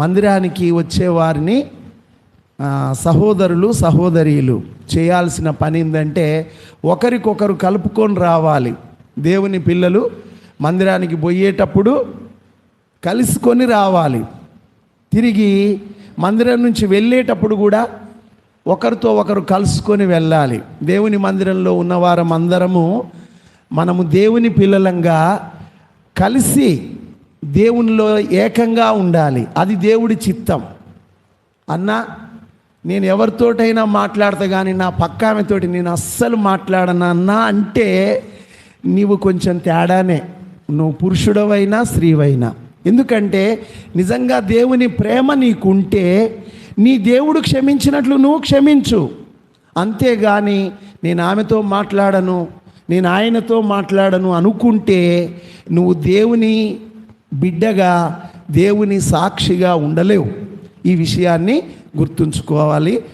మందిరానికి వచ్చేవారిని సహోదరులు సహోదరీలు చేయాల్సిన పని ఏంటంటే ఒకరికొకరు కలుపుకొని రావాలి. దేవుని పిల్లలు మందిరానికి పోయేటప్పుడు కలుసుకొని రావాలి. తిరిగి మందిరం నుంచి వెళ్ళేటప్పుడు కూడా ఒకరితో ఒకరు కలుసుకొని వెళ్ళాలి. దేవుని మందిరంలో ఉన్నవారం అందరము మనము దేవుని పిల్లలంగా కలిసి దేవునిలో ఏకంగా ఉండాలి. అది దేవుడి చిత్తం. అన్న నేను ఎవరితోటైనా మాట్లాడతా కానీ నా పక్క ఆమెతోటి నేను అస్సలు మాట్లాడను అన్నా అంటే నీవు కొంచెం తేడానే. నువ్వు పురుషుడవైనా స్త్రీవైనా. ఎందుకంటే నిజంగా దేవుని ప్రేమ నీకుంటే నీ దేవుడు క్షమించినట్లు నువ్వు క్షమించు. అంతేగాని నేను ఆమెతో మాట్లాడను నేను ఆయనతో మాట్లాడను అనుకుంటే నువ్వు దేవుని బిడ్డగా దేవుని సాక్షిగా ఉండలేవు. ఈ విషయాన్ని గుర్తుంచుకోవాలి.